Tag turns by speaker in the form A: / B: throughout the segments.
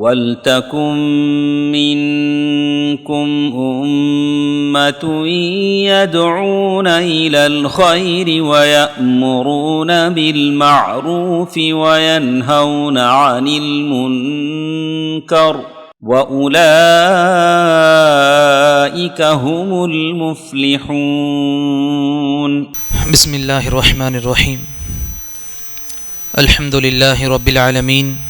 A: ولتكن منكم أمة يدعون إلى الخير ويأمرون بالمعروف وينهون عن المنكر وأولئك هم المفلحون.
B: بسم الله الرحمن الرحيم. الحمد لله رب العالمين.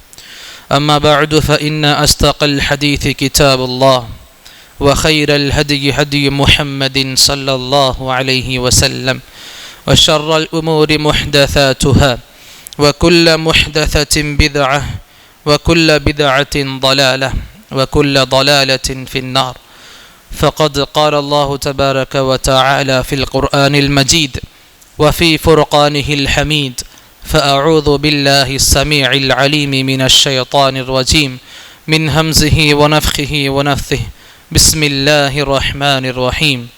B: أما بعد فإن أصدق الحديث كتاب الله وخير الهدي هدي محمد صلى الله عليه وسلم وشر الأمور محدثاتها وكل محدثة بدعة وكل بدعة ضلالة وكل ضلالة في النار. فقد قال الله تبارك وتعالى في القرآن المجيد وفي فرقانه الحميد فأعوذ بالله السميع العليم من الشيطان الرجيم من همزه ونفخه ونفثه. بسم الله الرحمن الرحيم.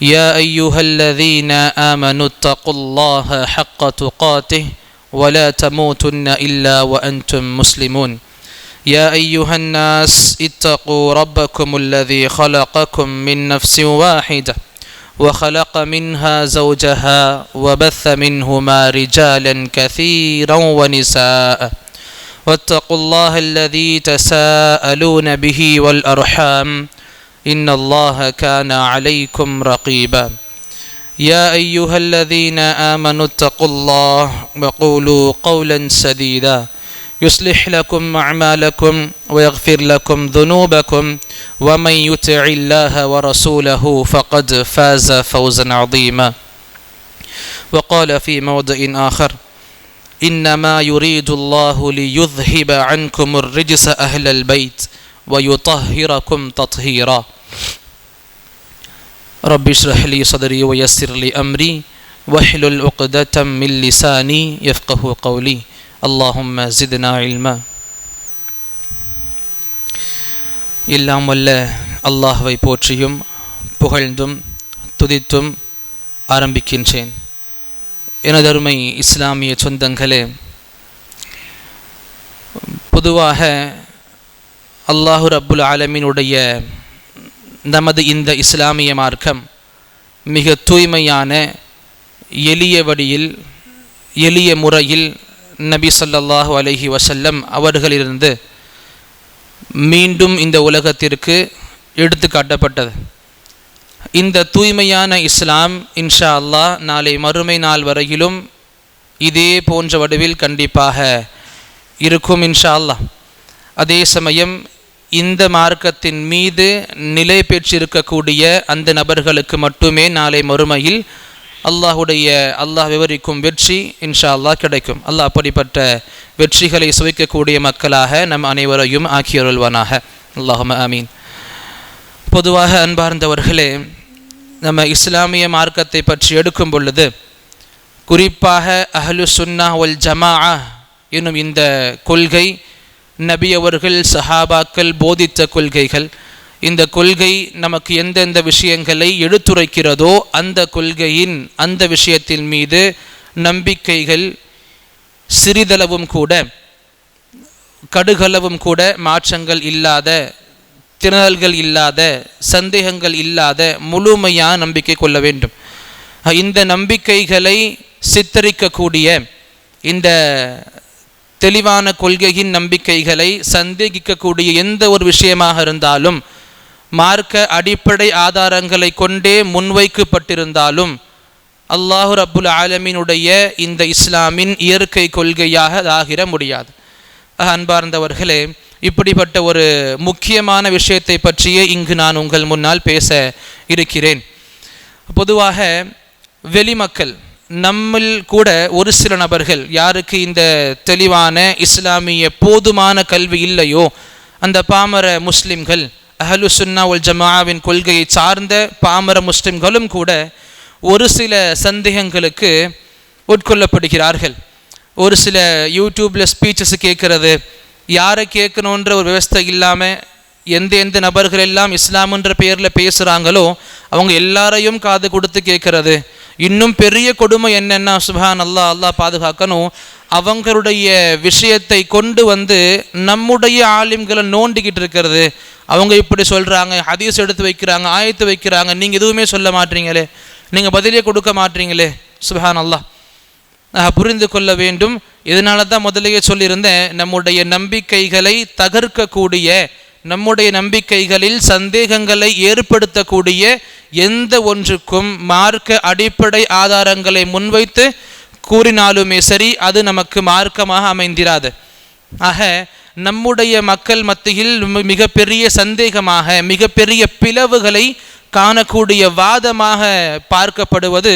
B: يا أيها الذين آمنوا اتقوا الله حق تقاته ولا تموتن إلا وأنتم مسلمون. يا أيها الناس اتقوا ربكم الذي خلقكم من نفس واحدة. وخلق منها زوجها وبث منهما رجالا كثيرا ونساء. واتقوا الله الذي تساءلون به والأرحام. إن الله كان عليكم رقيبا. يا أيها الذين آمنوا اتقوا الله وقولوا قولا سديدا. يصلح لكم أعمالكم ويغفر لكم ذنوبكم ومن يطع الله ورسوله فقد فاز فوزا عظيما. وقال في موضع آخر إنما يريد الله ليذهب عنكم الرجس أهل البيت ويطهركم تطهيرا. رب اشرح لي صدري ويسر لي أمري واحلل عقدة من لساني يفقه قولي. اللهم زدنا علما எல்லாம் வல்ல அல்லாஹ்வை போற்றியும் புகழ்ந்தும் துதித்தும் ஆரம்பிக்கின்றேன் எனதருமை இஸ்லாமிய சொந்தங்களே பொதுவாக அல்லாஹு ரப்புல் ஆலமீனுடைய நமது இந்த இஸ்லாமிய மார்க்கம் மிக தூய்மையான எளிய வழியில் எளிய முறையில் நபி ஸல்லல்லாஹு அலஹி வசல்லம் அவர்களிலிருந்து மீண்டும் இந்த உலகத்திற்கு எடுத்து காட்டப்பட்டது. இந்த தூய்மையான இஸ்லாம் இன்ஷா அல்லாஹ் நாளை மறுமை நாள் வரையிலும் இதே போன்ற வடிவில் கண்டிப்பாக இருக்கும் இன்ஷா அல்லாஹ். அதே சமயம் இந்த மார்க்கத்தின் மீது நிலை பெற்றிருக்கக்கூடிய அந்த நபர்களுக்கு மட்டுமே நாளை மறுமையில் அல்லாஹுடைய அல்லாஹ் விவரிக்கும் வெற்றி இன்ஷா அல்லாஹ் கிடைக்கும். அல்லாஹ் அப்படிப்பட்ட வெற்றிகளை சுவைக்கக்கூடிய மக்களாக நம் அனைவரையும் ஆக்கியருள்வானாக. அல்லாஹும ஆமீன். பொதுவாக அன்பார்ந்தவர்களே நம்ம இஸ்லாமிய மார்க்கத்தை பற்றி எடுக்கும் பொழுது குறிப்பாக அஹ்லு சுன்னா ஒல் ஜமா என்னும் இந்த கொள்கை நபியவர்கள் சஹாபாக்கள் போதித்த கொள்கைகள் இந்த கொள்கை நமக்கு எந்தெந்த விஷயங்களை எடுத்துரைக்கிறதோ அந்த கொள்கையின் அந்த விஷயத்தின் மீது நம்பிக்கைகள் சிறிதளவும் கூட கடுகளவும் கூட மாற்றங்கள் இல்லாத திணறல்கள் இல்லாத சந்தேகங்கள் இல்லாத முழுமையான நம்பிக்கை கொள்ள வேண்டும். இந்த நம்பிக்கைகளை சித்தரிக்கக்கூடிய இந்த தெளிவான கொள்கையின் நம்பிக்கைகளை சந்தேகிக்கக்கூடிய எந்த ஒரு விஷயமாக இருந்தாலும் மார்க்க அடிப்படை ஆதாரங்களை கொண்டே முன்வைக்கப்பட்டிருந்தாலும் அல்லாஹு ரப்புல் ஆலமீனுடைய இந்த இஸ்லாமின் இயற்கை கொள்கையாக ஆகிற முடியாது. அன்பார்ந்தவர்களே இப்படிப்பட்ட ஒரு முக்கியமான விஷயத்தை பற்றியே இங்கு நான் உங்கள் முன்னால் பேச இருக்கிறேன். பொதுவாக வெளிமக்கள் நம்மில் கூட ஒரு சில நபர்கள் யாருக்கு இந்த தெளிவான இஸ்லாமிய போதுமான கல்வி இல்லையோ அந்த பாமர முஸ்லிம்கள் அஹலு சுன்னா உல் ஜமாவின் கொள்கையை சார்ந்த பாமர முஸ்லிம்களும் கூட ஒரு சில சந்தேகங்களுக்கு உட்கொள்ளப்படுகிறார்கள். ஒரு சில யூடியூப்பில் ஸ்பீச்சஸ் கேட்குறது. யாரை கேட்கணுன்ற ஒரு விவஸ்தை இல்லாமல் எந்த எந்த நபர்கள் எல்லாம் இஸ்லாமுன்ற பெயரில் பேசுகிறாங்களோ அவங்க எல்லாரையும் காது கொடுத்து கேட்கறது. இன்னும் பெரிய கொடுமை என்னென்னா சுபான் அல்லா அல்லா பாதுகாக்கணும். அவங்களுடைய விஷயத்தை கொண்டு வந்து நம்முடைய ஆலிம்களை நோண்டிக்கிட்டு இருக்கிறது. அவங்க இப்படி சொல்கிறாங்க ஹதீஸ் எடுத்து வைக்கிறாங்க ஆயத்து வைக்கிறாங்க நீங்கள் எதுவுமே சொல்ல மாட்டீங்களே நீங்கள் பதிலே கொடுக்க மாட்டீங்களே சுபஹான் அல்லா புரிந்து கொள்ள வேண்டும். இதனால தான் முதலையே சொல்லியிருந்தேன் நம்முடைய நம்பிக்கைகளை தகர்க்கக்கூடிய நம்முடைய நம்பிக்கைகளில் சந்தேகங்களை ஏற்படுத்தக்கூடிய எந்த ஒன்றுக்கும் மார்க்க அடிப்படை ஆதாரங்களை முன்வைத்து கூறினாலுமே சரி அது நமக்கு மார்க்கமாக அமைந்திராது. ஆக நம்முடைய மக்கள் மத்தியில் மிகப்பெரிய சந்தேகமாக மிகப்பெரிய பிளவுகளை காணக்கூடிய வாதமாக பார்க்கப்படுவது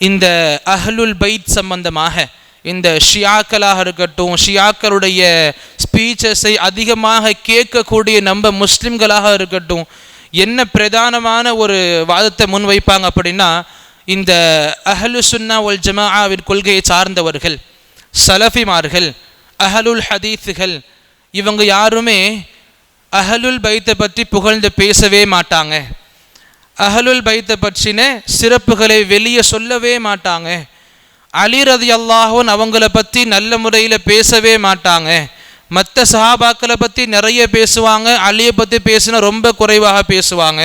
B: இந்த அஹ்லுல் பைத் சம்பந்தமாக. இந்த ஷியாக்களாக இருக்கட்டும் ஷியாக்களுடைய ஸ்பீச்சஸை அதிகமாக கேட்கக்கூடிய நம்ம முஸ்லிம்களாக இருக்கட்டும் என்ன பிரதானமான ஒரு வாதத்தை முன்வைப்பாங்க அப்படின்னா இந்த அஹலு சுன்னா ஒல் ஜமாஆவின் கொள்கையை சார்ந்தவர்கள் சலஃபிமார்கள் அஹலுல் ஹதீஸுகள் இவங்க யாருமே அஹலுல் பைத்தை பற்றி புகழ்ந்து பேசவே மாட்டாங்க. அஹலுல் பைத்தை பற்றின சிறப்புகளை வெளியே சொல்லவே மாட்டாங்க. அலி ரதி அவங்கள பற்றி நல்ல முறையில் பேசவே மாட்டாங்க. மற்ற சஹாபாக்களை பற்றி நிறைய பேசுவாங்க அலியை பற்றி பேசினா ரொம்ப குறைவாக பேசுவாங்க.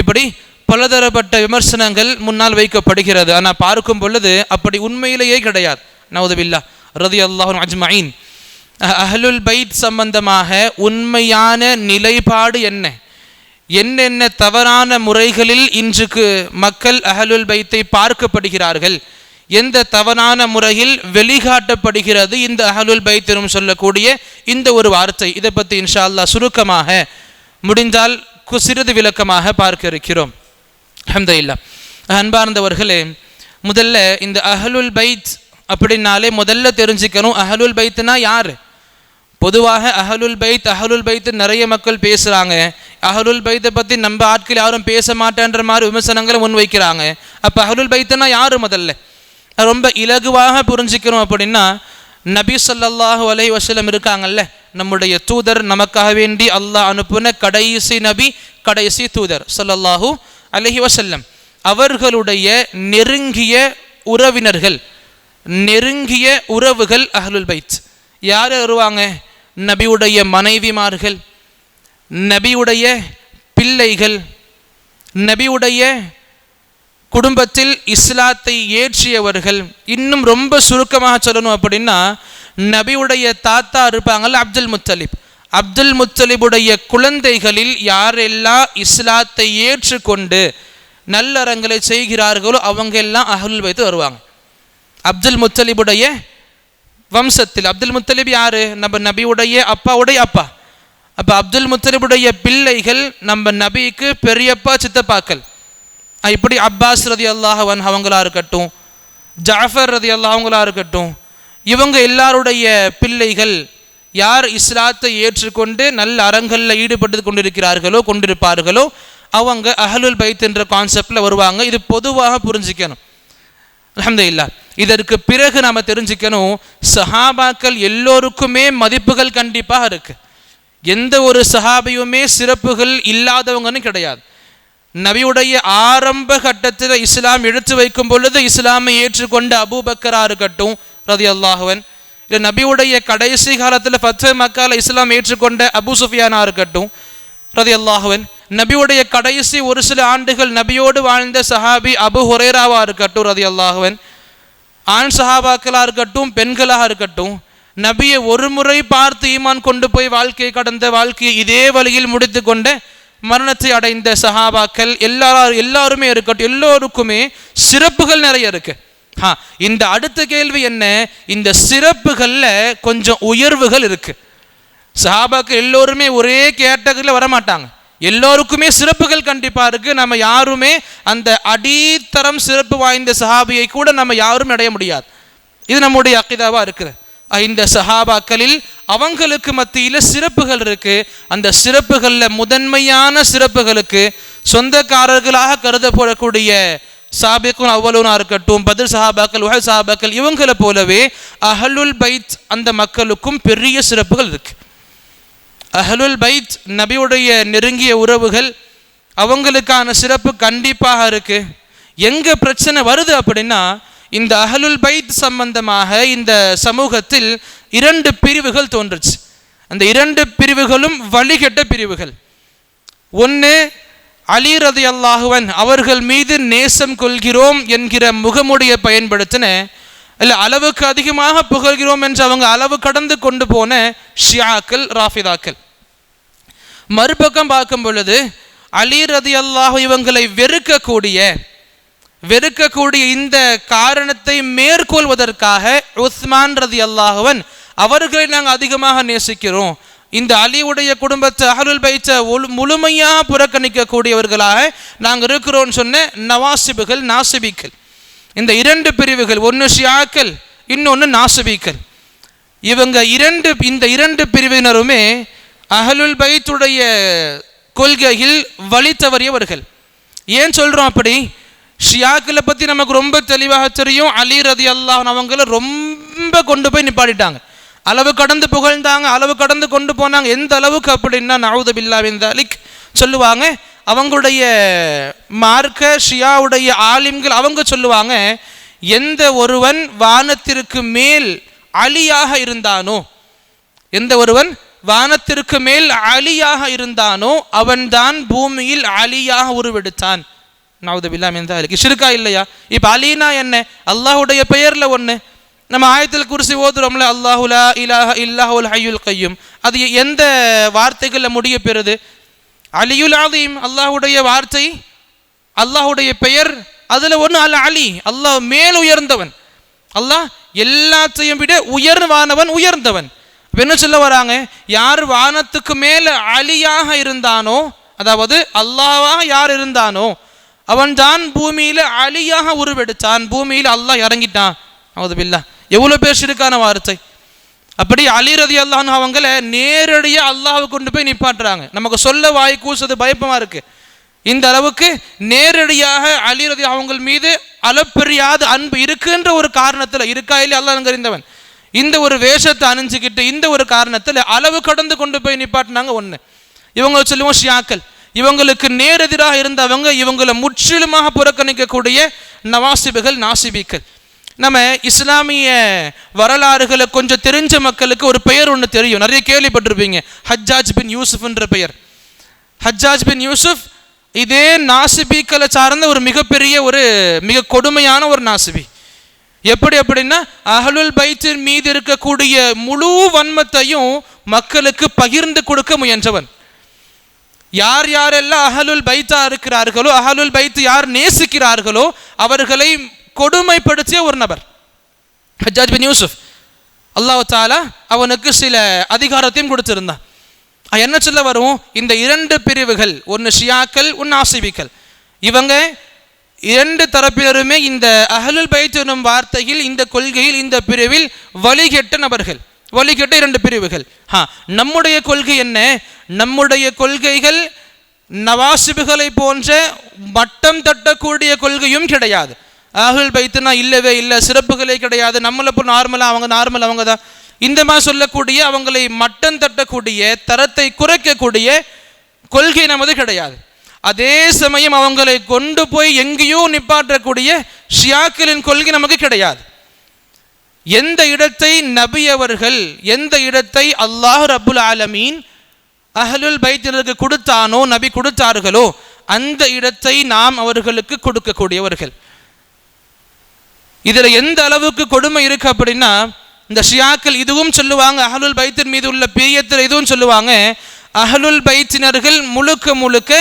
B: இப்படி பலதரப்பட்ட விமர்சனங்கள் முன்னால் வைக்கப்படுகிறது. ஆனால் பார்க்கும் பொழுது அப்படி உண்மையிலேயே கிடையாது. நவுதுபில்லா ரதி அல்லாஹூ அஜ்மயின் அஹலுல் பைத் சம்பந்தமாக உண்மையான நிலைப்பாடு என்ன? என்னென்ன தவறான முறைகளில் இன்றுக்கு மக்கள் அஹலுல் பைத்தை பார்க்கப்படுகிறார்கள்? எந்த தவறான முறையில் வெளிகாட்டப்படுகிறது இந்த அஹலுல் பைத் எனும் சொல்லக்கூடிய இந்த ஒரு வார்த்தை. இதை பற்றி இன்ஷா அல்லாஹ் சுருக்கமாக முடிந்தால் கு- சிறிது விளக்கமாக பார்க்க இருக்கிறோம். அஹமதுல்லா அன்பார்ந்தவர்களே முதல்ல இந்த அஹலுல் பைத் அப்படின்னாலே முதல்ல தெரிஞ்சுக்கணும் அஹலுல் பைத்னா யார்? பொதுவாக அஹலுல் பைத் அஹலுல் பைத் நிறைய மக்கள் பேசுகிறாங்க அஹலுல் பைத்தை பற்றி நம்ம ஆட்கள் யாரும் பேச மாட்டேன்ற மாதிரி விமர்சனங்களை முன்வைக்கிறாங்க அப்போ அஹலுல் பைத்துனா யார் முதல்ல? ரொம்ப இலகுவாக புரிஞ்சுக்கணும் அப்படின்னா நபி ஸல்லல்லாஹு அலை வசலம் இருக்காங்கல்ல நம்முடைய தூதர் நமக்காக வேண்டி அல்லாஹ் அனுப்புன கடைசி நபி கடைசி தூதர் சொல்லல்லாஹூ அலஹி வசல்லம் அவர்களுடைய நெருங்கிய உறவினர்கள் நெருங்கிய உறவுகள் அஹ்லுல் பைத். யார் வருவாங்க? நபியுடைய மனைவிமார்கள் நபியுடைய பிள்ளைகள் நபியுடைய குடும்பத்தில் இஸ்லாத்தை ஏற்றியவர்கள். இன்னும் ரொம்ப சுருக்கமாக சொல்லணும் அப்படின்னா நபியுடைய தாத்தா இருப்பாங்கல்ல அப்துல் முத்தலிப். அப்துல் முத்தலிபுடைய குழந்தைகளில் யாரெல்லாம் இஸ்லாத்தை ஏற்றுக்கொண்டு நல்லறங்களை செய்கிறார்களோ அவங்க எல்லாம் அகல் வைத்து வருவாங்க. அப்துல் முத்தலிபுடைய வம்சத்தில் அப்துல் முத்தலிப் யாரு? நம்ம நபியுடைய அப்பாவுடைய அப்பா. அப்போ அப்துல் முத்தலிபுடைய பிள்ளைகள் நம்ம நபிக்கு பெரியப்பா சித்தப்பாக்கள். இப்படி அப்பாஸ் ரதி அல்லாஹவன் அவங்களா இருக்கட்டும் ஜாஃபர் ரதி அல்லாஹங்களா இருக்கட்டும் இவங்க எல்லாருடைய பிள்ளைகள் யார் இஸ்லாத்தை ஏற்றுக்கொண்டு நல்ல அறங்களில் ஈடுபட்டு கொண்டிருக்கிறார்களோ கொண்டிருப்பார்களோ அவங்க அஹலுல் பைத் என்ற கான்செப்டில் வருவாங்க. இது பொதுவாக புரிஞ்சுக்கணும். அல்ஹம்துலில்லாஹ். இதற்கு பிறகு நாம் தெரிஞ்சுக்கணும் சஹாபாக்கள் எல்லோருக்குமே மதிப்புகள் கண்டிப்பாக இருக்குது எந்த ஒரு சஹாபியுமே சிறப்புகள் இல்லாதவங்கன்னு கிடையாது. நபியுடைய ஆரம்ப கட்டத்தில் இஸ்லாம் எடுத்து வைக்கும் பொழுது இஸ்லாமை ஏற்றுக்கொண்ட அபூபக்கராக இருக்கட்டும் ரதி அல்லாஹுவன் நபியுடைய கடைசி காலத்தில் ஃபத்வ மக்கால இஸ்லாம் ஏற்றுக்கொண்ட அபு சுஃபியானா இருக்கட்டும் ரதி அல்லாஹுவன் நபியுடைய கடைசி ஒரு சில ஆண்டுகள் நபியோடு வாழ்ந்த சஹாபி அபு ஹுரேராவா இருக்கட்டும் ரதி அல்லாஹுவன் ஆண் சஹாபாக்களாக இருக்கட்டும் பெண்களாக இருக்கட்டும் நபியை ஒரு முறை பார்த்து ஈமான் கொண்டு போய் வாழ்க்கையை கடந்த வாழ்க்கையை இதே வழியில் முடித்து கொண்ட மரணத்தை அடைந்த சஹாபாக்கள் எல்லாரும் எல்லாருமே இருக்கட்டும் எல்லோருக்குமே சிறப்புகள் நிறைய இருக்கு. ஹா இந்த அடுத்த கேள்வி என்ன? இந்த சிறப்புகளில் கொஞ்சம் உயர்வுகள் இருக்குது சஹாபாக்கள் எல்லோருமே ஒரே கேட்டகரியில் வரமாட்டாங்க. எல்லோருக்குமே சிறப்புகள் கண்டிப்பாக இருக்குது நம்ம யாருமே அந்த அடித்தரம் சிறப்பு வாய்ந்த சஹாபியை கூட நம்ம யாரும் அடைய முடியாது. இது நம்முடைய அக்கிதாவாக இருக்கிற இந்த சஹாபாக்களில் அவங்களுக்கு மத்தியில் சிறப்புகள் இருக்குது அந்த சிறப்புகளில் முதன்மையான சிறப்புகளுக்கு சொந்தக்காரர்களாக கருதப்படக்கூடிய சாபிக்கும் அவ்வளோனா இருக்கட்டும் பதில் சஹாபாக்கள் உஹல் சஹாபாக்கள் இவங்களை போலவே அஹலுல் பைத் அந்த மக்களுக்கும் பெரிய சிறப்புகள் இருக்கு. அஹலுல் பைத் நபியுடைய நெருங்கிய உறவுகள் அவங்களுக்கான சிறப்பு கண்டிப்பாக இருக்கு. எங்க பிரச்சனை வருது அப்படின்னா இந்த அஹலுல் பைத் சம்பந்தமாக இந்த சமூகத்தில் இரண்டு பிரிவுகள் தோன்றுச்சு. அந்த இரண்டு பிரிவுகளும் வழிகெட்ட பிரிவுகள். ஒன்று அலி ரதி அல்லாஹுவன் அவர்கள் மீது நேசம் கொள்கிறோம் என்கிற முகமுடைய பயன்படுத்தின இல்லை அளவுக்கு அதிகமாக புகழ்கிறோம் என்று அவங்க அளவு கடந்து கொண்டு போன ஷியாக்கள் ராஃபிதாக்கள். மறுபக்கம் பார்க்கும் பொழுது அலி ரதி அல்லாஹு இவங்களை வெறுக்கக்கூடிய வெறுக்கக்கூடிய இந்த காரணத்தை மேற்கொள்வதற்காக உஸ்மான் ரதி அல்லாஹுவன் அவர்களை நாங்கள் அதிகமாக நேசிக்கிறோம். இந்த அலிவுடைய குடும்பத்தை அகலுல் பைத்த முழுமையாக புறக்கணிக்கக்கூடியவர்களாக நாங்கள் இருக்கிறோம்னு சொன்ன நவாசிபுகள் நாசிபிக்கள். இந்த இரண்டு பிரிவுகள் ஒன்று ஷியாக்கள் இன்னொன்று நாசிபிக்கள். இவங்க இரண்டு இந்த இரண்டு பிரிவினருமே அகலுல் பைத்துடைய கொள்கையில் வழி தவறியவர்கள் ஏன் சொல்கிறோம் அப்படி? ஷியாக்களை பற்றி நமக்கு ரொம்ப தெளிவாக தெரியும். அலி ரதி அல்லாஹ் அவங்கள ரொம்ப கொண்டு போய் நிப்பாடிட்டாங்க அளவு கடந்து புகழ்ந்தாங்க அளவு கடந்து கொண்டு போனாங்க. எந்த அளவுக்கு அப்படின்னா நவுது பில்லாவின் தாலிக் சொல்லுவாங்க. அவங்களுடைய மார்க்க ஷியாவுடைய ஆலிம்கள் அவங்க சொல்லுவாங்க எந்த ஒருவன் வானத்திற்கு மேல் அலியாக இருந்தானோ எந்த ஒருவன் வானத்திற்கு மேல் அலியாக இருந்தானோ அவன்தான் பூமியில் அலியாக உருவெடுத்தான். நவுது பில்லாம் தாலிக் ஷிருக்கா இல்லையா? இப்போ அலினா என்ன? அல்லாஹுடைய பெயரில் ஒன்று நம்ம ஆயத்தில் குருசி ஓதுறோம்ல அல்லாஹுலா இலாஹ இல்லாஹுல் ஹையுல் கையும். அது எந்த வார்த்தைகளில் முடிய பெறுது? அலியுல் ஆதீம் அல்லாஹுடைய வார்த்தை அல்லாஹுடைய பெயர் அதில் ஒன்று அல் அலி அல்லாஹ் மேல் உயர்ந்தவன். அல்லாஹ் எல்லாத்தையும் விட உயர்வானவன் உயர்ந்தவன். என்ன சொல்ல வராங்க? யார் வானத்துக்கு மேலே அலியாக இருந்தானோ அதாவது அல்லாவாக யார் இருந்தானோ அவன் தான் பூமியில் அலியாக உருவெடுத்தான். பூமியில் அல்லாஹ் இறங்கிட்டான். அவது பில்லா எவ்வளோ பேர் சிறுக்கான வார்த்தை அப்படி அலி ரதி அல்லாஹ் அவங்கள நேரடியாக அல்லாஹ்வை கொண்டு போய் நிப்பாட்டுறாங்க. நமக்கு சொல்ல வாய் கூசது பயப்பமாக இருக்கு. இந்த அளவுக்கு நேரடியாக அலி ரதி அவங்க மீது அளப்பெரியாத அன்பு இருக்குன்ற ஒரு காரணத்தில் இருக்கா இல்லை அல்லாஹ் அறிந்தவன் இந்த ஒரு வேஷத்தை அணிஞ்சுக்கிட்டு இந்த ஒரு காரணத்தில் அளவு கடந்து கொண்டு போய் நிப்பாட்டினாங்க ஒன்று இவங்க சொல்லுவோம் ஷியாக்கள். இவங்களுக்கு நேரெதிராக இருந்தவங்க இவங்களை முற்றிலுமாக புறக்கணிக்கக்கூடிய நவாசிபுகள் நாசிபிக்கள். நம்ம இஸ்லாமிய வரலாறுகளை கொஞ்சம் தெரிஞ்ச மக்களுக்கு ஒரு பெயர் ஒன்று தெரியும். நிறைய கேள்விப்பட்டிருப்பீங்க. ஹஜ்ஜாஜ் பின் யூசுஃப்ன்ற பெயர். ஹஜ்ஜாஜ் பின் யூசுஃப் இதே நாசிபிக்களை சார்ந்த ஒரு மிகப்பெரிய ஒரு மிக கொடுமையான ஒரு நாசிபி. எப்படி அப்படின்னா அகலுல் பைத்தின் மீது இருக்கக்கூடிய முழு வன்மத்தையும் மக்களுக்கு பகிர்ந்து கொடுக்க முயன்றவன். யார் யாரெல்லாம் அகலுல் பைத்தா இருக்கிறார்களோ அஹலுல் பைத்து யார் நேசிக்கிறார்களோ அவர்களை கொடுமைப்படுத்திய ஒரு நபர். ஹஜாஜ் பின் யூசுப் அல்லாஹ் தாலா அவனுக்கு சில அதிகாரத்தையும் கொடுத்திருந்தான். என்ன சொல்ல வரும்? இந்த இரண்டு பிரிவுகள் ஒன்று ஷியாக்கள் ஒன்று ஆசிபிக்கள். இவங்க இரண்டு தரப்பினருமே இந்த அகலுல் பயிற்சி எனும் வார்த்தையில் இந்த கொள்கையில் இந்த பிரிவில் வழிகெட்ட நபர்கள். வழிகெட்ட இரண்டு பிரிவுகள். ஹா நம்முடைய கொள்கை என்ன? நம்முடைய கொள்கைகள் நவாசிபுகளை போன்ற மட்டம் தட்டக்கூடிய கொள்கையும் கிடையாது. அஹுல் பைத்துனா இல்லவே இல்லை சிறப்புகளே கிடையாது. நம்மளை இப்போ நார்மலாக அவங்க நார்மல் அவங்க தான். இந்த மாதிரி சொல்லக்கூடிய அவங்களை மட்டம் தட்டக்கூடிய தரத்தை குறைக்கக்கூடிய கொள்கை நமது கிடையாது. அதே சமயம் அவங்களை கொண்டு போய் எங்கேயோ நிப்பாற்றக்கூடிய ஷியாக்களின் கொள்கை நமக்கு கிடையாது. எந்த இடத்தை நபி அவர்கள் எந்த இடத்தை அல்லாஹ் ரபுல் ஆலமீன் அஹலுல் பைத்தினருக்கு கொடுத்தானோ நபி கொடுத்தார்களோ அந்த இடத்தை நாம் அவர்களுக்கு கொடுக்கக்கூடியவர்கள். இதில் எந்த அளவுக்கு கொடுமை இருக்கு அப்படின்னா இந்த ஷியாக்கள் இதுவும் சொல்லுவாங்க அஹலுல் பைத்தின் மீது உள்ள பிரியத்தில் இதுவும் சொல்லுவாங்க அஹலுல் பைத்தினர்கள் முழுக்க முழுக்க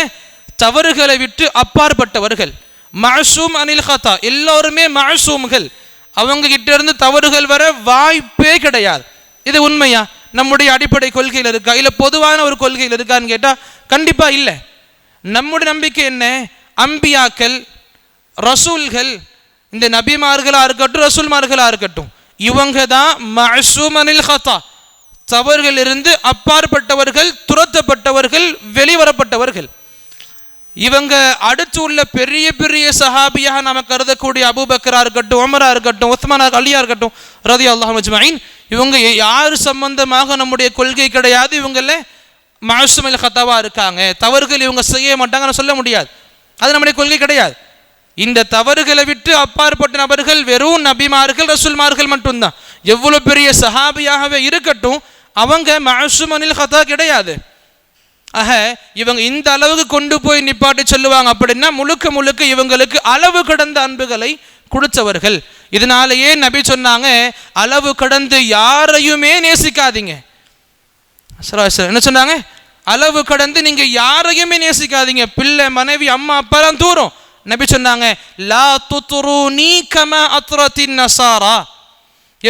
B: தவறுகளை விட்டு அப்பாற்பட்டவர்கள். மஅசூம் அனில் ஹத்தா எல்லோருமே மஅசூம்கள். அவங்க கிட்ட இருந்து தவறுகள் வர வாய்ப்பே கிடையாது. இது உண்மையா? நம்முடைய அடிப்படை கொள்கையில் இருக்கா? இல்லை பொதுவான ஒரு கொள்கையில் இருக்கான்னு கேட்டால் கண்டிப்பாக இல்லை. நம்முடைய நம்பிக்கை என்ன? அம்பியாக்கள் ரசூல்கள் இந்த நபிமார்களாக இருக்கட்டும் ரசூல்மார்களாக இருக்கட்டும் இவங்க தான் மசூமனில் ஹத்தா தவறுகளிலிருந்து அப்பாற்பட்டவர்கள் துரத்தப்பட்டவர்கள் வெளிவரப்பட்டவர்கள். இவங்க அடுத்து உள்ள பெரிய பெரிய சஹாபியாக நாம் கருதக்கூடிய அபூபக்கரா இருக்கட்டும் உமரா இருக்கட்டும் உஸ்மானா அலியா இருக்கட்டும் ரதி அல்லாஹ் இவங்க யார் சம்பந்தமாக நம்முடைய கொள்கை கிடையாது இவங்கள மாசுமில் கத்தாவாக இருக்காங்க. தவறுகள் இவங்க செய்ய மாட்டாங்கன்னு சொல்ல முடியாது. அது நம்முடைய கொள்கை கிடையாது. இந்த தவறுகளை விட்டு அப்பாற்பட்ட நபர்கள் வெறும் நபிமார்கள் ரசூல்மார்கள் மட்டும்தான். எவ்வளவு பெரிய சஹாபியாகவே இருக்கட்டும் அவங்க மனசுமனில் கதா கிடையாது. ஆக இவங்க இந்த அளவுக்கு கொண்டு போய் நிப்பாட்டி சொல்லுவாங்க அப்படின்னா முழுக்க முழுக்க இவங்களுக்கு அளவு கடந்த அன்புகளை கொடுத்தவர்கள். இதனாலேயே நபி சொன்னாங்க அளவு கடந்து யாரையுமே நேசிக்காதீங்க. சார் என்ன சொன்னாங்க? அளவு கடந்து நீங்கள் யாரையுமே நேசிக்காதீங்க. பிள்ளை மனைவி அம்மா அப்பாலாம் தூரம். நபி சொன்னாங்க லா துத்துரு நீ கம அத்ரத்தின் நசாரா.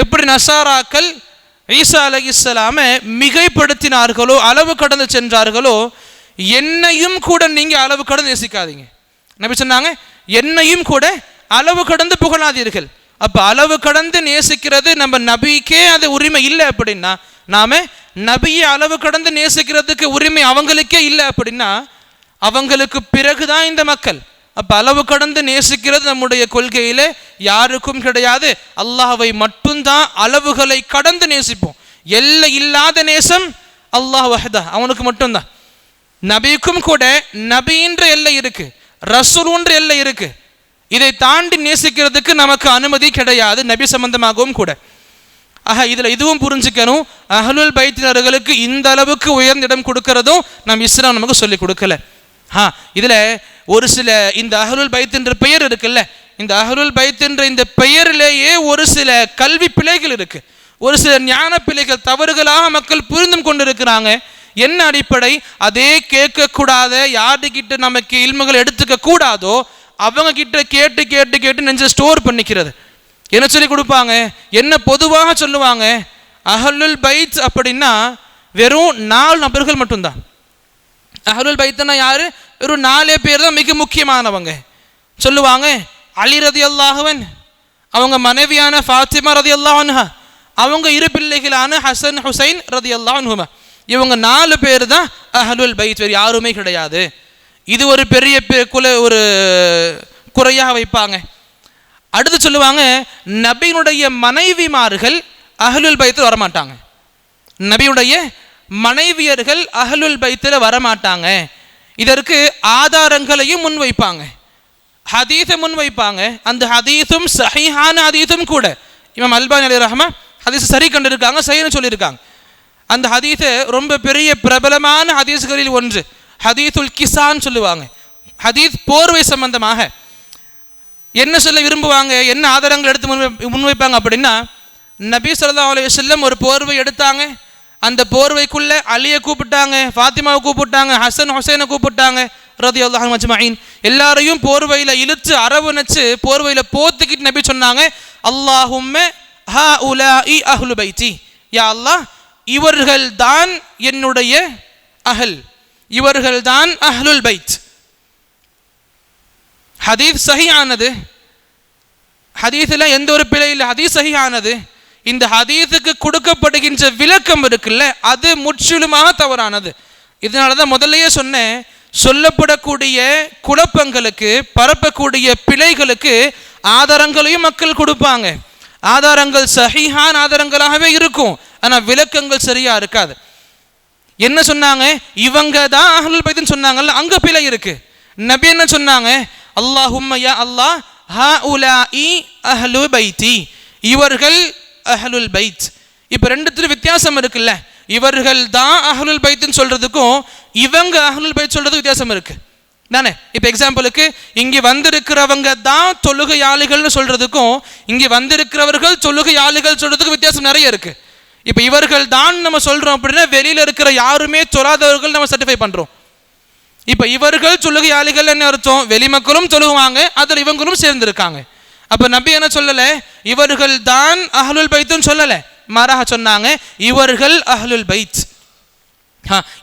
B: எப்படி நசாராக்கள் ஈசா அலை இஸ்லாமை மிகைப்படுத்தினார்களோ அளவு கடந்து சென்றார்களோ என்னையும் கூட நீங்கள் அளவு கடந்து நேசிக்காதீங்க. நபி சொன்னாங்க என்னையும் கூட அளவு கடந்து புகழாதீர்கள். அப்போ அளவு கடந்து நேசிக்கிறது நம்ம நபிக்கே அது உரிமை இல்லை அப்படின்னா நாம நபியை அளவு கடந்து நேசிக்கிறதுக்கு உரிமை அவங்களுக்கே இல்லை அப்படின்னா அவங்களுக்கு பிறகுதான் இந்த மக்கள் அப்போ அளவு கடந்து நேசிக்கிறது நம்முடைய கொள்கையில யாருக்கும் கிடையாது. அல்லாஹ்வை மட்டும்தான் அளவுகளை கடந்து நேசிப்போம். எல்லை இல்லாத நேசம் அல்லாஹ் வஹதா அவனுக்கு மட்டும்தான். நபிக்கும் கூட நபின்ற எல்லை இருக்கு ரசூலுன்ற எல்லை இருக்கு. இதை தாண்டி நேசிக்கிறதுக்கு நமக்கு அனுமதி கிடையாது நபி சம்பந்தமாகவும் கூட. ஆக இதில் இதுவும் புரிஞ்சுக்கணும். அஹலுல் பைத்தினர்களுக்கு இந்த அளவுக்கு உயர்ந்த இடம் கொடுக்கறதும் நம் இஸ்லாம் நமக்கு சொல்லி கொடுக்கல. ஆ இதில் ஒரு சில இந்த அஹ்லுல் பைத் என்ற பெயர் இருக்குல்ல இந்த அஹ்லுல் பைத் என்ற இந்த பெயரிலேயே ஒரு சில கல்வி பிழைகள் இருக்கு. ஒரு சில ஞான பிழைகள் தவறுகளாக மக்கள் புரிந்தும் கொண்டிருக்கிறாங்க. என்ன அடிப்படை? அதே கேட்கக்கூடாத யாருக்கிட்ட நமக்கு இல்முகள் எடுத்துக்க கூடாதோ அவங்க கிட்ட கேட்டு கேட்டு கேட்டு நெஞ்ச ஸ்டோர் பண்ணிக்கிறது. என்ன சொல்லி கொடுப்பாங்க? என்ன பொதுவாக சொல்லுவாங்க? அஹலுல் பைத் அப்படின்னா வெறும் நாலு நபர்கள் மட்டும்தான். அஹலுல் பைத்னா யாரு? வெறும் நாலே பேர் தான் மிக முக்கியமானவங்க. சொல்லுவாங்க அலி ரதி அல்லாஹவன் அவங்க மனைவியான ஃபாத்திமா ரதி அல்லாஹன்ஹா அவங்க இரு பிள்ளைகளான ஹசன் ஹுசைன் ரதி அல்லாஹன்ஹுமா இவங்க நாலு பேர் தான் அஹலுல் பைத் வேறு யாருமே கிடையாது. இது ஒரு பெரிய பெ- குல ஒரு குறையாக வைப்பாங்க. அடுத்து சொல்லுவாங்க நபியினுடைய மனைவிமார்கள் அஹலுல் பைத்தில் வரமாட்டாங்க. நபியுடைய மனைவியர்கள் அஹலுல் பைத்தில் வரமாட்டாங்க. இதற்கு ஆதாரங்களையும் முன்வைப்பாங்க. ஹதீஸை முன்வைப்பாங்க. அந்த ஹதீஸும் சஹிஹான ஹதீஸும் கூட. இமாம் அல்பான் அலி ரஹ்மா ஹதீஸ் சரி கண்டிருக்காங்க சரின்னு சொல்லியிருக்காங்க. அந்த ஹதீஸை ரொம்ப பெரிய பிரபலமான ஹதீஸ்களில் ஒன்று. ஹதீஸுல் கிசான் சொல்லுவாங்க. ஹதீஸ் போர்வை சம்பந்தமாக. என்ன சொல்ல விரும்புவாங்க? என்ன ஆதாரங்கள் எடுத்து முன்வை முன்வைப்பாங்க அப்படின்னா நபி சொல்லா அலைஹி செல்லம் ஒரு போர்வை எடுத்தாங்க. அந்த போர்வைக்குள்ள அலியை கூப்பிட்டாங்க ஃபாத்திமாவை கூப்பிட்டாங்க ஹசன் ஹுசைனை கூப்பிட்டாங்க ரதி அல்லாஹ் மஜ்மஈன் எல்லாரையும் போர்வையில் இழுத்து அரவணைச்சு போர்வையில் போத்துக்கிட்டு நபி சொன்னாங்க அல்லாஹுமே ஹா உலாஇ அஹ்லு பைத்தி. யா அல்லாஹ் இவர்கள் தான் என்னுடைய அஹல். இவர்கள் தான் அஹ்லுல் பைத். ஹதீஸ் சஹியானது ஹதீஸில் எந்த ஒரு பிழை இல்லை. ஹதீஸ் சஹியானது இந்த ஹதீஸுக்கு கொடுக்கப்படுகின்ற விளக்கம் இருக்குல்ல அது முற்றிலுமாக தவறானது. இதனால தான் முதல்லையே சொன்னேன் சொல்லப்படக்கூடிய குழப்பங்களுக்கு பரப்பக்கூடிய பிழைகளுக்கு ஆதாரங்களையும் மக்கள் கொடுப்பாங்க. ஆதாரங்கள் சஹிஹான் ஆதாரங்களாகவே இருக்கும் ஆனால் விளக்கங்கள் சரியாக இருக்காது. என்ன சொன்னாங்க? இவங்க தான் அஹ்லுல் பைத்துன்னு சொன்னாங்கல்ல அங்கே பிழை இருக்கு. நபி என்ன சொன்னாங்க? அல்லாஹும்மையா அல்லாஹ் ஹா இ அஹ்லு பைத்தி. இவர்கள் அஹலுல் பைத். இப்போ ரெண்டுத்துல வித்தியாசம் இருக்குல்ல. இவர்கள் தான் அஹலுல் பைத்துன்னு சொல்கிறதுக்கும் இவங்க அஹலுல் பைத் சொல்றது வித்தியாசம் இருக்கு. தானே? இப்போ எக்ஸாம்பிளுக்கு இங்கே வந்திருக்கிறவங்க தான் தொழுகையாளிகள்னு சொல்கிறதுக்கும் இங்கே வந்திருக்கிறவர்கள் தொழுகையாளிகள் சொல்கிறதுக்கும் வித்தியாசம் நிறைய இருக்குது இப்போ இவர்கள் தான் நம்ம சொல்கிறோம் அப்படின்னா வெளியில் இருக்கிற யாருமே சொல்லாதவர்கள் நம்ம சர்டிஃபை பண்ணுறோம் இப்போ இவர்கள் தொழுகையாளிகள் என்ன அர்த்தம்? வெளிமக்களும் சொல்லுவாங்க தொழுகுவாங்க அதில் இவங்களும் சேர்ந்துருக்காங்க. அப்போ நபி என்ன சொல்லலை? இவர்கள் தான் அஹ்லுல் பைத்துன்னு சொல்லலை. மாறாக சொன்னாங்க இவர்கள் அஹ்லுல் பைத்.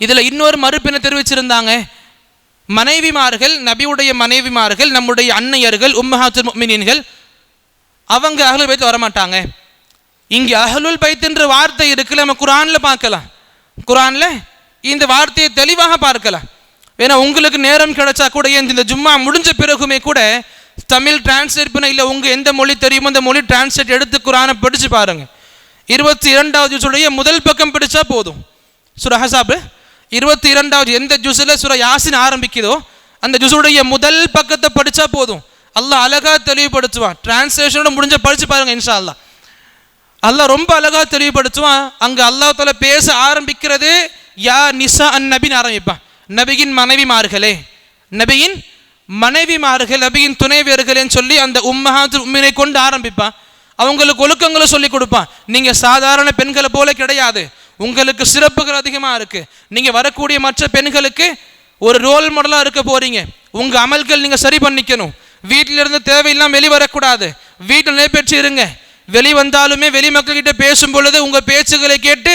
B: இதில் இன்னொரு மறுப்பினை தெரிவிச்சிருந்தாங்க. மனைவிமார்கள் நபியுடைய மனைவிமார்கள் நம்முடைய அன்னையர்கள் உம்மஹாத்து முஃமினீன்கள் அவங்க அஹ்லுல் பைத் வரமாட்டாங்க. இங்கே அஹலுல் பைத்துன்ற வார்த்தை இருக்குல்ல நம்ம குரானில் பார்க்கலாம். குரானில் இந்த வார்த்தையை தெளிவாக பார்க்கலாம். ஏன்னா உங்களுக்கு நேரம் கிடைச்சா கூட ஏன் இந்த ஜும்மா முடிஞ்ச பிறகுமே கூட தமிழ் டிரான்ஸ்லேட் பண்ண இல்லை உங்கள் எந்த மொழி தெரியுமோ அந்த மொழி டிரான்ஸ்லேட் எடுத்து குரானை படிச்சு பாருங்க. இருபத்தி இரண்டாவது ஜூஸுடைய முதல் பக்கம் படிச்சா போதும். சுர இருபத்தி இரண்டாவது எந்த ஜூஸில் சுர யாசின் ஆரம்பிக்குதோ அந்த ஜூஸுடைய முதல் பக்கத்தை படித்தா போதும். அல்லாஹ் அழகாக தெளிவுபடுத்துவான். டிரான்ஸ்லேஷனோட முடிஞ்ச படிச்சு பாருங்க இன்ஷா அல்லா அல்லாஹ் ரொம்ப அழகா தெளிவுபடுத்துவான். அங்கே அல்லாஹ் தால பேச ஆரம்பிக்கிறது யா நிசா அன் நபின் ஆரம்பிப்பான். நபியின் மனைவிமார்களே. நபியின் மனைவிமார்கள் நபியின் துணைவியர்களேன்னு சொல்லி அந்த உம்மஹாத்து உம்மினை கொண்டு ஆரம்பிப்பான். அவங்களுக்கு ஒழுக்கங்களை சொல்லி கொடுப்பான். நீங்கள் சாதாரண பெண்களை போல கிடையாது. உங்களுக்கு சிறப்புகள் அதிகமாக இருக்குது நீங்கள் வரக்கூடிய மற்ற பெண்களுக்கு ஒரு ரோல் மாடலாக இருக்க போகிறீங்க உங்கள் அமல்கள் நீங்கள் சரி பண்ணிக்கணும். வீட்டிலிருந்து இருந்து தேவையில்லாம வெளி வரக்கூடாது. வீட்டில் நிலை இருங்க. வெளி வந்தாலுமே வெளி மக்கள்கிட்ட பேசும் பொழுது உங்கள் பேச்சுகளை கேட்டு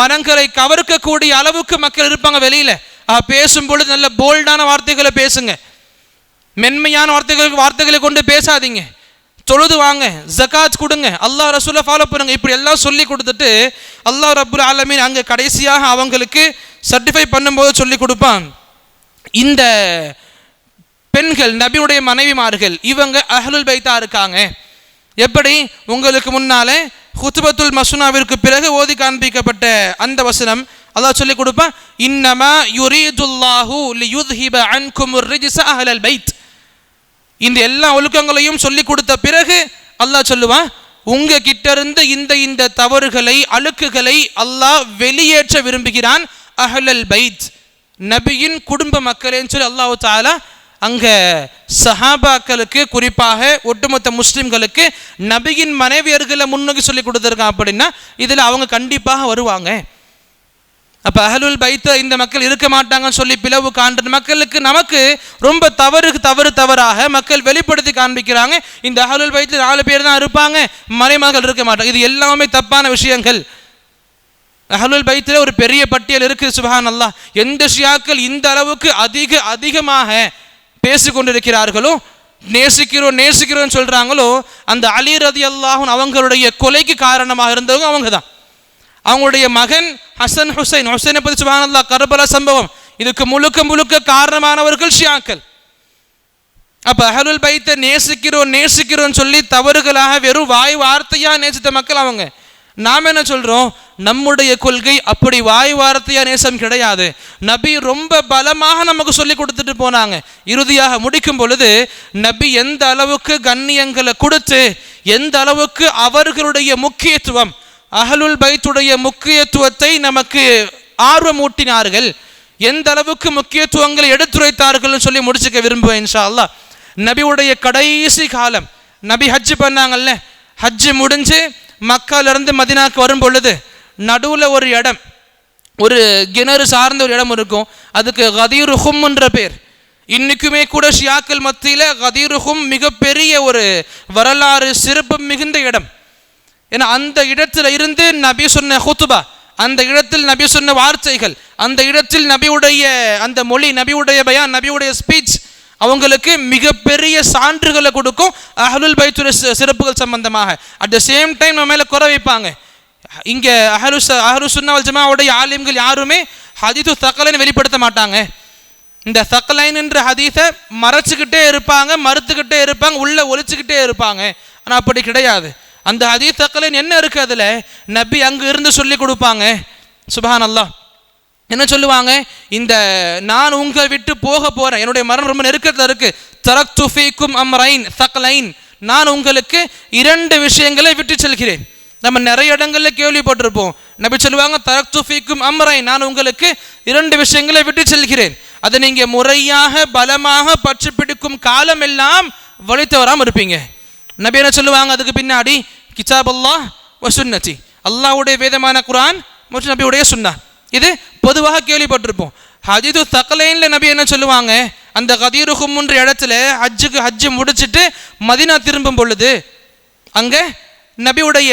B: மனங்களை கவர்க்கக்கூடிய அளவுக்கு மக்கள் இருப்பாங்க வெளியில். பேசும்பொழுது பேசும் பொழுது நல்ல போல்டான வார்த்தைகளை பேசுங்க. மென்மையான வார்த்தைகள் வார்த்தைகளை கொண்டு பேசாதீங்க. தொழுது வாங்க ஜக்காத் கொடுங்க அல்லாஹ் ரசூலை ஃபாலோ பண்ணுங்க. இப்படி எல்லாம் சொல்லி கொடுத்துட்டு அல்லாஹ் ரபுல் ஆலமீன் அங்கே கடைசியாக அவங்களுக்கு சர்டிஃபை பண்ணும்போது சொல்லி கொடுப்பான். இந்த பெண்கள் நபியுடைய மனைவிமார்கள் இவங்க அஹலுல் பைத்தா இருக்காங்க. எப்படி? உங்களுக்கு முன்னாலே ஹுத்பத்துல் மசுனாவிற்கு பிறகு ஓதி காண்பிக்கப்பட்ட அந்த வசனம் அல்லாஹ் சொல்லி கொடுப்பான் இன்னமா யுரீதுல்லாஹு லியுத்ஹிப அன்கும் ரிஜ்ஸ அஹலல் பைத். இந்த எல்லா ஒழுக்கங்களையும் சொல்லி கொடுத்த பிறகு அல்லாஹ் சொல்லுவான் உங்க கிட்ட இருந்து இந்த இந்த தவறுகளை அழுக்குகளை அல்லாஹ் வெளியேற்ற விரும்புகிறான் அஹலல் பைத். நபியின் குடும்ப மக்களேன்னு சொல்லி அல்லாஹ் தாலா அங்க சஹாபாக்களுக்கு குறிப்பாக ஒட்டுமொத்த முஸ்லிம்களுக்கு நபியின் மனைவியர்களை முன்னோக்கி சொல்லி கொடுத்துருக்கான் அப்படின்னா இதில் அவங்க கண்டிப்பாக வருவாங்க. அப்போ அஹலுல் பைத்த இந்த மக்கள் இருக்க மாட்டாங்கன்னு சொல்லி பிளவு காண்ற மக்களுக்கு நமக்கு ரொம்ப தவறு தவறு தவறாக மக்கள் வெளிப்படுத்தி காண்பிக்கிறாங்க. இந்த அஹலுல் பைத்தில் நாலு பேர் தான் இருப்பாங்க. மறைமகள் இருக்க மாட்டாங்க. இது எல்லாமே தப்பான விஷயங்கள். அஹலுல் பைத்தில் ஒரு பெரிய பட்டியல் இருக்குது சுபஹான் அல்லா எந்த ஷியாக்கள் இந்த அளவுக்கு அதிக அதிகமாக பேசிக்கொண்டிருக்கிறார்களோ நேசிக்கிறோம் நேசிக்கிறோம்னு சொல்கிறாங்களோ அந்த அலி ரதி அல்லாஹும் அவங்களுடைய கொலைக்கு காரணமாக இருந்தவங்க அவங்க தான் அவங்களுடைய மகன் ஹசன் ஹுசைன் ஹுசைனை பற்றி சுபானல்லா கர்பலா சம்பவம். இதுக்கு முழுக்க முழுக்க காரணமானவர்கள் ஷியாக்கள். அப்போ அஹலுல் பைத்தை நேசிக்கிறோம் நேசிக்கிறோம் சொல்லி தவறுகளாக வெறும் வாய் வார்த்தையாக நேசித்த மக்கள் அவங்க. நாம் என்ன சொல்கிறோம் நம்முடைய கொள்கை அப்படி வாய் வார்த்தையா நேசம் கிடையாது. நபி ரொம்ப பலமாக நமக்கு சொல்லி கொடுத்துட்டு போனாங்க. இறுதியாக முடிக்கும் பொழுது நபி எந்த அளவுக்கு கண்ணியங்களை கொடுத்து எந்த அளவுக்கு அவர்களுடைய முக்கியத்துவம் அஹலுல் பைத்துடைய முக்கியத்துவத்தை நமக்கு ஆர்வமூட்டினார்கள். எந்த அளவுக்கு முக்கியத்துவங்களை எடுத்துரைத்தார்கள்னு சொல்லி முடிச்சுக்க விரும்புவேன் இன்ஷா அல்லா நபியுடைய கடைசி காலம் நபி ஹஜ் பண்ணாங்கல்ல ஹஜ்ஜு முடிஞ்சு மக்காலிருந்து மதினாக்கு வரும் பொழுது நடுவில் ஒரு இடம் ஒரு கிணறு சார்ந்த ஒரு இடம் இருக்கும். அதுக்கு கதீருஹும்ன்ற பேர். இன்னைக்குமே கூட ஷியாக்கள் மத்தியில் கதீருஹும் மிகப்பெரிய ஒரு வரலாறு சிறப்பு மிகுந்த இடம். ஏன்னா அந்த இடத்துல இருந்து நபி சொன்ன ஹுத்துபா அந்த இடத்தில் நபி சொன்ன வார்த்தைகள் அந்த இடத்தில் நபியுடைய அந்த மொழி நபியுடைய பயான் நபியுடைய ஸ்பீச் அவங்களுக்கு மிகப்பெரிய சான்றுகளை கொடுக்கும் அஹலுல் பைத்துடைய சிறப்புகள் சம்பந்தமாக. அட் த சேம் டைம் நம்ம மேலே குறை வைப்பாங்க. இங்கே அஹலு அஹரு அஹ்லு சுன்னா ஜமாவுடைய ஆலிம்கள் யாருமே ஹதீது தக்கலைன்னு வெளிப்படுத்த மாட்டாங்க. இந்த தக்கலைன் என்ற ஹதீஸை மறைச்சிக்கிட்டே இருப்பாங்க மறுத்துக்கிட்டே இருப்பாங்க உள்ளே ஒழிச்சுக்கிட்டே இருப்பாங்க. ஆனால் அப்படி கிடையாது. அந்த ஹதீத்தக்கலன் என்ன இருக்கு அதில்? நபி அங்கே இருந்து சொல்லி கொடுப்பாங்க. சுபஹான் அல்லாஹ் என்ன சொல்லுவாங்க? இந்த நான் உங்களை விட்டு போக போகிறேன் என்னுடைய மரணம் ரொம்ப நெருக்கத்தில் இருக்கு. தரக் துஃபிக்கும் அம்ரைன் தக்லைன். நான் உங்களுக்கு இரண்டு விஷயங்களை விட்டு செல்கிறேன். நம்ம நிறைய இடங்களில் கேள்விப்பட்டிருப்போம். நபி சொல்லுவாங்க தரக் துஃபிக்கும் அம்ரைன். நான் உங்களுக்கு இரண்டு விஷயங்களை விட்டு செல்கிறேன். அதை நீங்கள் முறையாக பலமாக பற்றி பிடிக்கும் காலம் எல்லாம் வழி தவறாம இருப்பீங்க. நபி என்ன சொல்லுவாங்க? அதுக்கு பின்னாடி கிதாப் அல்லாஹ் வசுன்னதி அல்லாஹ்வுடைய வேதமான குரான் மற்றும் நபியுடைய சுன்னா. இது பொதுவாக கேள்விப்பட்டிருப்போம். ஹஜிது தக்கலைன்ல நபி என்ன சொல்லுவாங்க? அந்த கதீருகும்ன்ற இடத்துல ஹஜ்ஜுக்கு ஹஜ்ஜு முடிச்சிட்டு மதினா திரும்பும் பொழுது அங்கே நபியுடைய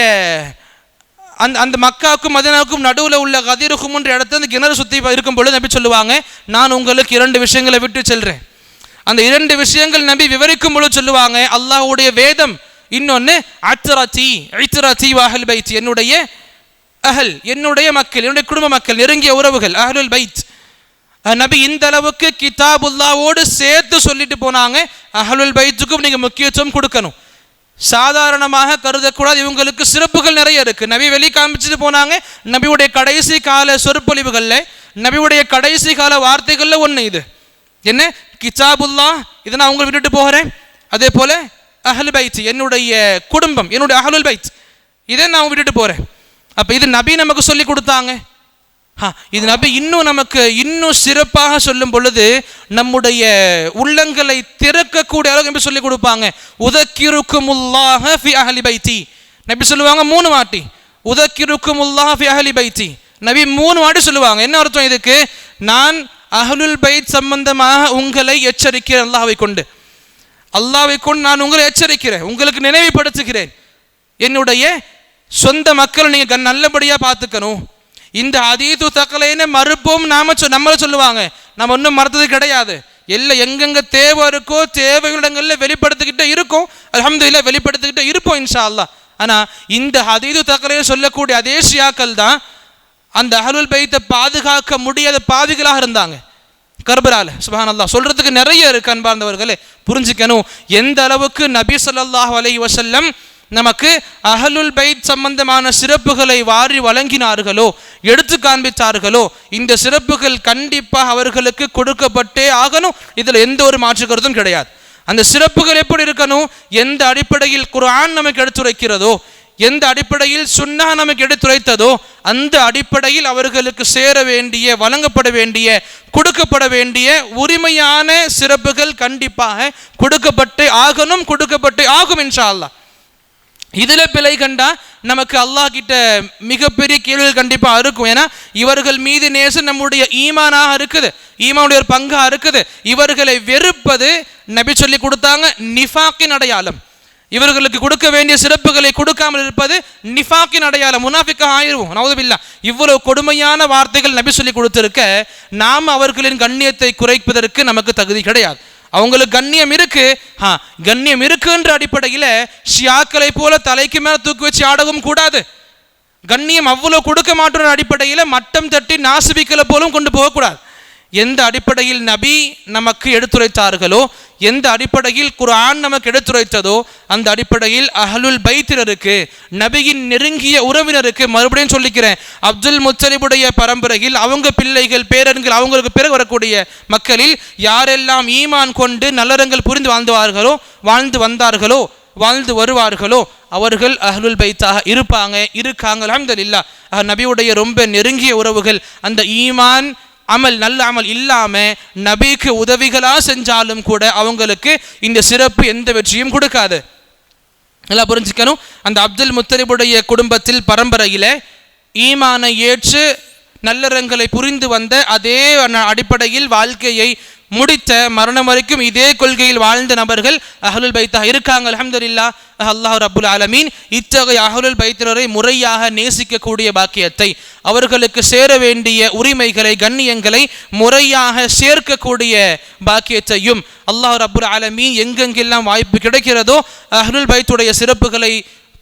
B: அந்த அந்த மக்காவுக்கும் மதினாவுக்கும் நடுவில் உள்ள கதீருகும்ன்ற இடத்துல அந்த கிணறு சுற்றி இருக்கும் பொழுது நபி சொல்லுவாங்க நான் உங்களுக்கு இரண்டு விஷயங்களை விட்டு செல்கிறேன் அந்த இரண்டு விஷயங்கள் நபி விவரிக்கும் பொழுது சொல்லுவாங்க அல்லாஹ்வுடைய வேதம். இன்னொன்னு அத்ரதி இத்ரதி அஹல் பைத். என்னுடைய அஹல் என்னுடைய மக்கள் என்னுடைய குடும்ப மக்கள் நெருங்கிய உறவுகள் அஹலுல் பைத். நபி இந்த அளவுக்கு கிதாபுல்லாவோடு சேர்த்து சொல்லிட்டு போனாங்க அஹலுல் பைத்துக்கும் நீங்கள் முக்கியத்துவம் கொடுக்கணும். சாதாரணமாக கருதக்கூடாது இவங்களுக்கு சிறப்புகள் நிறைய இருக்கு. நபி வெளி காமிச்சிட்டு போனாங்க நபியுடைய கடைசி கால சொற்பொழிவுகளில் நபியுடைய கடைசி கால வார்த்தைகளில் ஒன்று இது. என்ன? கிதாபுல்லா இதை நான் உங்களை விட்டுட்டு போகிறேன். அதே போல் அஹல் பைத் என்னுடைய குடும்பம் என்னுடைய அஹலுல் பைத் இதை நான் விட்டுட்டு போகிறேன் அப்போ இது நபி நமக்கு சொல்லி கொடுத்தாங்க. ஹா, இது நபி இன்னும் நமக்கு இன்னும் சிறப்பாக சொல்லும் பொழுது நம்முடைய உள்ளங்களை திறக்கக்கூடிய அளவுக்கு நபி சொல்லி கொடுப்பாங்க. உதக்கிருக்குமுல்லாஹ ஃபி அஹலி பைத்தி. நபி சொல்லுவாங்க மூணு வாட்டி. உதக்கிருக்குமுல்லாஹ ஃபி அஹலி பைத்தி. நபி மூணு வாட்டி சொல்லுவாங்க. என்ன அர்த்தம் இதுக்கு? நான் அஹலுல் பைத் சம்பந்தமாக உங்களை எச்சரிக்கிறேன் அல்லாவை கொண்டு. அல்லாவை கொண்டு நான் உங்களை எச்சரிக்கிறேன் உங்களுக்கு நினைவுபடுத்துகிறேன். என்னுடைய சொந்த மக்கள் நீங்கள் நல்லபடியாக பார்த்துக்கணும். இந்த அதீது தக்கலைன்னு மறுப்போம் நாம சொ நம்மளை சொல்லுவாங்க. நம்ம ஒன்றும் மறுத்தது கிடையாது. எல்லாம் எங்கெங்கே தேவை இருக்கோ தேவைகளிடங்களில் வெளிப்படுத்திக்கிட்டே இருக்கும். அல்ஹம்துலில்லாஹ் வெளிப்படுத்திக்கிட்டே இருப்போம் இன்ஷா அல்லாஹ். ஆனால் இந்த அதீது தக்கலைன்னு சொல்லக்கூடிய அதே ஷியாக்கள் தான் அந்த அஹலுல் பைத்தை பாதுகாக்க முடியாத பாவிகளாக இருந்தாங்க. கர்பரால சுபஹான் அல்லாஹ் சொல்றதுக்கு நிறைய இருக்கு அன்பார்ந்தவர்களே. புரிஞ்சுக்கணும் எந்த அளவுக்கு நபி சொல்லாஹ் அலை வசல்லம் நமக்கு அஹலுல் பைத் சம்பந்தமான சிறப்புகளை வாரி வழங்கினார்களோ எடுத்து காண்பித்தார்களோ இந்த சிறப்புகள் கண்டிப்பாக அவர்களுக்கு கொடுக்கப்பட்டே ஆகணும். இதில் எந்த ஒரு மாற்றுக்கருத்தும் கிடையாது. அந்த சிறப்புகள் எப்படி இருக்கணும்? எந்த அடிப்படையில் குரான் நமக்கு எடுத்துரைக்கிறதோ எந்த அடிப்படையில் சுன்னா நமக்கு எடுத்துரைத்ததோ அந்த அடிப்படையில் அவர்களுக்கு சேர வேண்டிய வழங்கப்பட வேண்டிய கொடுக்கப்பட வேண்டிய உரிமையான சிறப்புகள் கண்டிப்பாக கொடுக்கப்பட்டு ஆகணும் கொடுக்கப்பட்டு ஆகும் இன்ஷா அல்லாஹ் இதில் பிழை கண்டா நமக்கு அல்லாஹ் கிட்ட மிகப்பெரிய கேள்விகள் கண்டிப்பாக இருக்கும். ஏன்னா இவர்கள் மீது நேசம் நம்முடைய ஈமானாக இருக்குது ஈமானுடைய ஒரு பங்காக இருக்குது. இவர்களை வெறுப்பது நபி சொல்லி கொடுத்தாங்க நிஃபாக்கின் அடையாளம். இவர்களுக்கு கொடுக்க வேண்டிய சிறப்புகளை கொடுக்காமல் இருப்பது நிஃபாக்கின் அடையாளம் முனாஃபிக்கா ஆயிருவோம் நவதுபில்லா. இவ்வளவு கொடுமையான வார்த்தைகள் நபி சொல்லி கொடுத்திருக்க நாம் அவர்களின் கண்ணியத்தை குறைப்பதற்கு நமக்கு தகுதி கிடையாது. அவங்களுக்கு கண்ணியம் இருக்கு. ஹா கண்ணியம் இருக்குன்ற அடிப்படையில் ஷியாக்களை போல தலைக்கு மேல தூக்கி வச்சு ஆடவும் கூடாது. கண்ணியம் அவ்வளவு கொடுக்க மாட்டோன்ற அடிப்படையில் மட்டம் தட்டி நாசுபிக்களை போலும் கொண்டு போகக்கூடாது. எந்த அடிப்படையில் நபி நமக்கு எடுத்துரைத்தார்களோ எந்த அடிப்படையில் குரான் நமக்கு எடுத்துரைத்ததோ அந்த அடிப்படையில் அஹலுல் பைத்தினருக்கு நபியின் நெருங்கிய உறவினருக்கு மறுபடியும் சொல்லிக்கிறேன். அப்துல் முத்தலிபுடைய பரம்பரையில் அவங்க பிள்ளைகள் பேரன்கள் அவங்களுக்கு பிறகு வரக்கூடிய மக்களில் யாரெல்லாம் ஈமான் கொண்டு நல்லறங்கள் புரிந்து வாழ்ந்துவார்களோ வாழ்ந்து வந்தார்களோ வாழ்ந்து வருவார்களோ அவர்கள் அஹ்லுல் பைத்தாக இருப்பாங்க இருக்காங்க இல்லா நபியுடைய ரொம்ப நெருங்கிய உறவுகள் அந்த ஈமான் அமல் நல்ல அமல் இல்லாமல் நபிக்கு உதவிகளாக செஞ்சாலும் கூட அவங்களுக்கு இந்த சிறப்பு எந்த வெற்றியும் கொடுக்காது. நல்லா புரிஞ்சுக்கணும்? அந்த அப்துல் முத்தரிபுடைய குடும்பத்தில் பரம்பரையில் ஈமானை ஏற்று நல்லறங்களை புரிந்து வந்த அதே அடிப்படையில் வாழ்க்கையை முடித்த மரணம் வரைக்கும் இதே கொள்கையில் வாழ்ந்த நபர்கள் அஹலுல் பைத்தா இருக்காங்க அல்ஹம்துலில்லாஹ். அல்லாஹ் அபுல் ஆலமீன் இத்தகைய அஹலுல் பைத்தினரை முறையாக நேசிக்கக்கூடிய பாக்கியத்தை அவர்களுக்கு சேர வேண்டிய உரிமைகளை கண்ணியங்களை முறையாக சேர்க்கக்கூடிய பாக்கியத்தையும் அல்லாஹ் அபுல் ஆலமீன் எங்கெங்கெல்லாம் வாய்ப்பு கிடைக்கிறதோ அஹ்லுல் பைத்துடைய சிறப்புகளை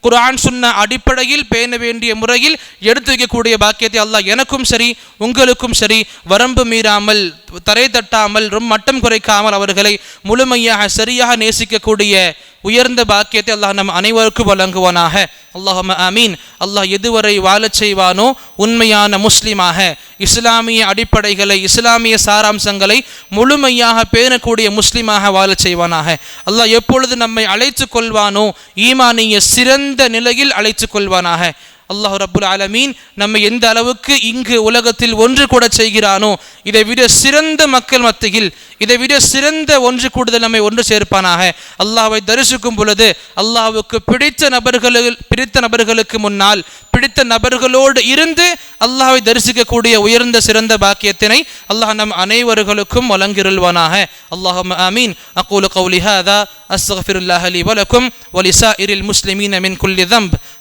B: குரான் சொன்ன அடிப்படையில் பேண வேண்டிய முறையில் எடுத்து வைக்கக்கூடிய பாக்கியத்தை அல்லாஹ் எனக்கும் சரி உங்களுக்கும் சரி வரம்பு மீறாமல் தரை தட்டாமல் ரொம்ப மட்டம் குறைக்காமல் அவர்களை முழுமையாக சரியாக நேசிக்கக்கூடிய உயர்ந்த பாக்கியத்தை அல்லாஹ் நம் அனைவருக்கும் வழங்குவானாக. அல்லாஹம ஆமீன். அல்லாஹ் எதுவரை வாழச் செய்வானோ உண்மையான முஸ்லீமாக. இஸ்லாமிய அடிப்படைகளை இஸ்லாமிய சாராம்சங்களை முழுமையாக பேணக்கூடிய முஸ்லீமாக வாழச் செய்வானாக. அல்லாஹ் எப்பொழுது நம்மை அழைத்து கொள்வானோ ஈமானிய சிறந்த நிலையில் அழைத்து கொள்வானாக. அல்லாஹ் ரபுல் அலமீன் நம்ம எந்த அளவுக்கு இங்கு உலகத்தில் ஒன்று கூட செய்கிறானோ இதை விட சிறந்த மக்கள் மத்தியில் இதை விட சிறந்த ஒன்று கூடுதல் நம்மை ஒன்று சேர்ப்பானாக. அல்லாஹை தரிசிக்கும் பொழுது அல்லாஹுக்கு பிடித்த நபர்களுக்கு பிடித்த நபர்களுக்கு முன்னால் பிடித்த நபர்களோடு இருந்து அல்லாஹை தரிசிக்கக்கூடிய உயர்ந்த சிறந்த பாக்கியத்தினை அல்லாஹ் நம் அனைவர்களுக்கும் வழங்கிருள்வானாக அல்லாஹம் ஆமீன். அக்கூலு கௌலிஹாதா அஸ்ஸஃபிருல்லாஹலி வலக்கும் ஒலிசா இரில் முஸ்லிமீன் மின் குல்லி தம்ப்.